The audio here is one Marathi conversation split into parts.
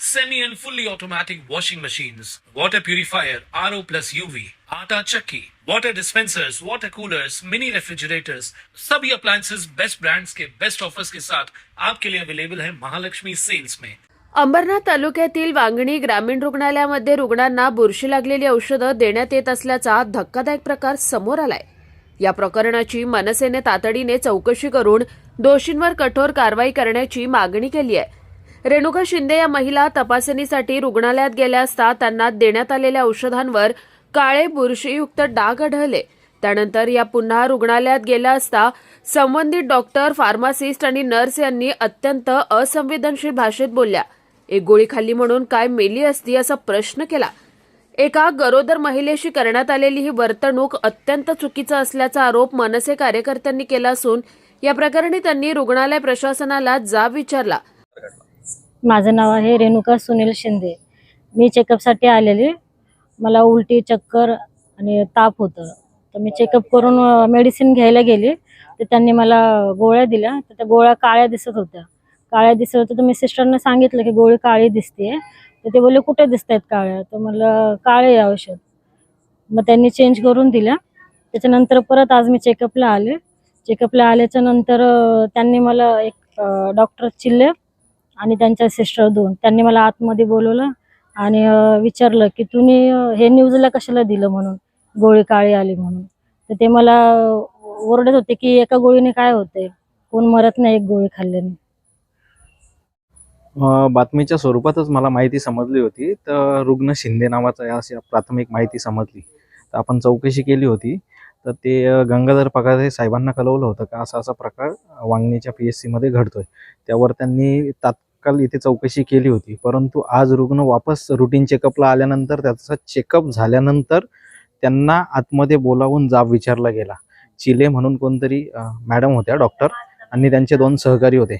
semi and fully automatic washing machines, water purifier, RO plus UV, आटा चक्की, water dispensers, water coolers, mini refrigerators, सभी appliances बेस्ट brands के बेस्ट ऑफर्स के साथ आपके लिए अवेलेबल है महालक्ष्मी सेल्स में अंबरनाथ तालुक्यातील वांगणी ग्रामीण रुग्णालयामध्ये रुग्णांना बुरशी लागलेली औषधं देण्यात येत असल्याचा धक्कादायक प्रकार समोर आलाय. या प्रकरणाची मनसेने तातडीने चौकशी करून दोषींवर कठोर कारवाई करण्याची मागणी केली आहे. रेणुका शिंदे या महिला तपासणीसाठी रुग्णालयात गेल्या असता त्यांना देण्यात आलेल्या औषधांवर काळे बुरशीयुक्त डाग आढळले. त्यानंतर या पुन्हा रुग्णालयात गेल्या असता संबंधित डॉक्टर फार्मासिस्ट आणि नर्स यांनी अत्यंत असंवेदनशील भाषेत बोलल्या. एक गोळी खाल्ली म्हणून काय मेली असती असा प्रश्न केला. एका गरोदर महिलेशी करण्यात आलेली ही वर्तणूक अत्यंत चुकीचं असल्याचा आरोप मनसे कार्यकर्त्यांनी केला असून या प्रकरणी त्यांनी रुग्णालय प्रशासनाला जाब विचारला. माझं नाव आहे रेणुका सुनील शिंदे. मी चेकअपसाठी आलेली. मला उलटी चक्कर आणि ताप होतं. तर मी चेकअप करून मेडिसिन घ्यायला गेली. तर त्यांनी मला गोळ्या दिल्या. तर त्या गोळ्या काळ्या दिसत होत्या. काळ्या दिसत होत्या. तर मी सिस्टरने सांगितलं की गोळी काळी दिसते तर ते बोलले कुठे दिसत आहेत काळ्या? तर मला काळे औषध. मग त्यांनी चेंज करून दिल्या. त्याच्यानंतर परत आज मी चेकअपला आले. चेकअपला आल्याच्यानंतर त्यांनी मला एक डॉक्टर चिल्ले. आणि त्यांच्या सिस्टर दोन. त्यांनी मला आतमध्ये बोलवलं आणि विचारलं की तुम्ही हे न्यूजला कशाला दिलं म्हणून? गोळी काळी आली म्हणून. तर ते मला ओरडत होते की एका गोळीने काय होते कोण मरत नाही एक गोळी खाल्ल्याने. बातमीच्या स्वरूपातच मला माहिती समजली होती. तर रुग्ण शिंदे नावाचा अशी प्राथमिक माहिती समजली. तर आपण चौकशी केली होती. तर ते गंगाधर पगारे साहेबांना कळवलं होतं का असा असा प्रकार वांगणीच्या पी एस सीमध्ये घडतोय. त्यावर त्यांनी तात्काळ इथे चौकशी केली होती. परंतु आज रुग्ण वापस रुटीन चेकअपला आल्यानंतर त्याचा चेकअप झाल्यानंतर त्यांना आतमध्ये बोलावून जाब विचारला गेला. चिले म्हणून कोणतरी मॅडम होत्या डॉक्टर आणि त्यांचे दोन सहकारी होते.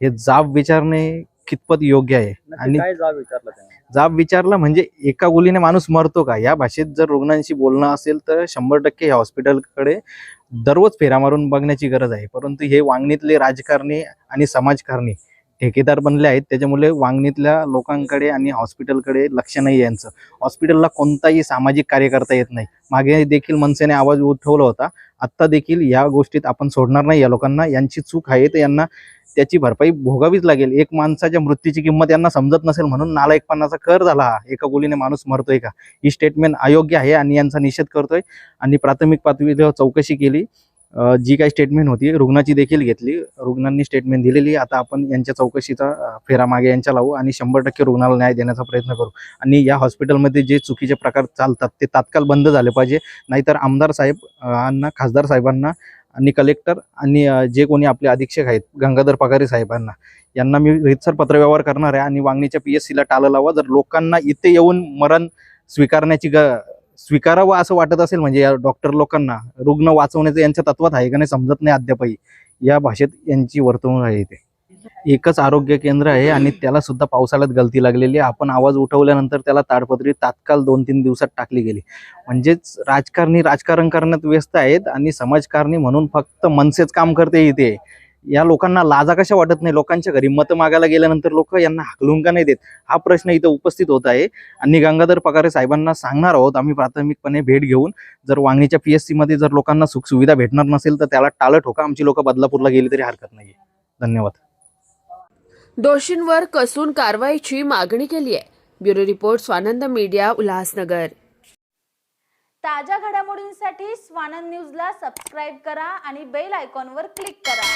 हे जाब विचारणे कितपत योग्य आहे? आणि जाब विचारला जाब विचारला म्हणजे एका गोलीने माणूस मरतो का? या भाषेत जर रुग्णांशी बोलणं असेल तर शंभर टक्के ह्या हॉस्पिटलकडे दररोज फेरा मारून बघण्याची गरज आहे. परंतु हे वांगणीतले राजकारणी आणि समाजकारणी ठेकेदार बनले आहेत. त्याच्यामुळे वांगणीतल्या लोकांकडे आणि हॉस्पिटलकडे लक्ष नाही आहे यांचं. हॉस्पिटलला कोणताही सामाजिक कार्य करता येत नाही. मागे देखील मनसेने आवाज उठवला होता. आत्ता देखील या गोष्टीत आपण सोडणार नाही या लोकांना. यांची चूक आहे तर यांना त्याची भरपाई भोगावीच लागेल. एक माणसाच्या मृत्यूची किंमत यांना समजत नसेल म्हणून नालायकपणाचा कर झाला हा. एका गोलीने माणूस मरतोय का? ही स्टेटमेंट अयोग्य आहे आणि यांचा निषेध करतोय. आणि प्राथमिक पातळीवर चौकशी केली. जी काही स्टेटमेंट होती रुग्णाची देखील घेतली. रुग्णांनी स्टेटमेंट दिलेली. आता आपण यांच्या चौकशीचा फेरा मागे यांच्या लावू आणि शंभर टक्के रुग्णाला न्याय देण्याचा प्रयत्न करू. आणि या हॉस्पिटलमध्ये जे चुकीचे प्रकार चालतात ते तात्काळ बंद झाले पाहिजे. नाहीतर आमदार साहेब खासदार साहेबांना आणि कलेक्टर आणि जे कोणी आपले अधीक्षक आहेत गंगाधर पगारे साहेबांना यांना मी रितसर पत्रव्यवहार करणार आहे. आणि वांगणीच्या पी एस सीला टाळं लावा. जर लोकांना इथे येऊन मरण स्वीकारण्याची ग स्वीकारावं असं वाटत असेल म्हणजे या डॉक्टर लोकांना रुग्ण वाचवण्याचं यांच्या तत्वात आहे का नाही समजत नाही अद्यापही. या भाषेत यांची वर्तवणूक आहे इथे एकच आरोग्य केंद्र आहे आणि त्याला सुद्धा पावसाळ्यात गलती लागलेली आहे. आपण आवाज उठवल्यानंतर त्याला ताडपत्री तात्काळ दोन तीन दिवसात टाकली गेली. म्हणजेच राजकारणी राजकारण करण्यात व्यस्त आहेत आणि समाजकारणी म्हणून फक्त मनसेच काम करते इथे. या लोकांना लाजा कशा वाटत नाही? लोकांच्या घरी मतं मागायला गेल्यानंतर लोक यांना हाकलून का नाही देत? हा प्रश्न इथं उपस्थित होत आहे. आणि गंगाधर पगारे साहेबांना सांगणार आहोत आम्ही प्राथमिकपणे भेट घेऊन. जर वांगणीच्या पी एसमध्ये जर लोकांना सुखसुविधा भेटणार नसेल तर त्याला टाळं ठोका. आमची लोक बदलापूरला गेली तरी हरकत नाही धन्यवाद. दोषींवर कसून कारवाईची मागणी केली आहे bureau report Swanand media Ulhasnagar. ताज्या घडामोडींसाठी स्वानंद न्यूजला सबस्क्राईब करा आणि बेल आयकॉनवर क्लिक करा.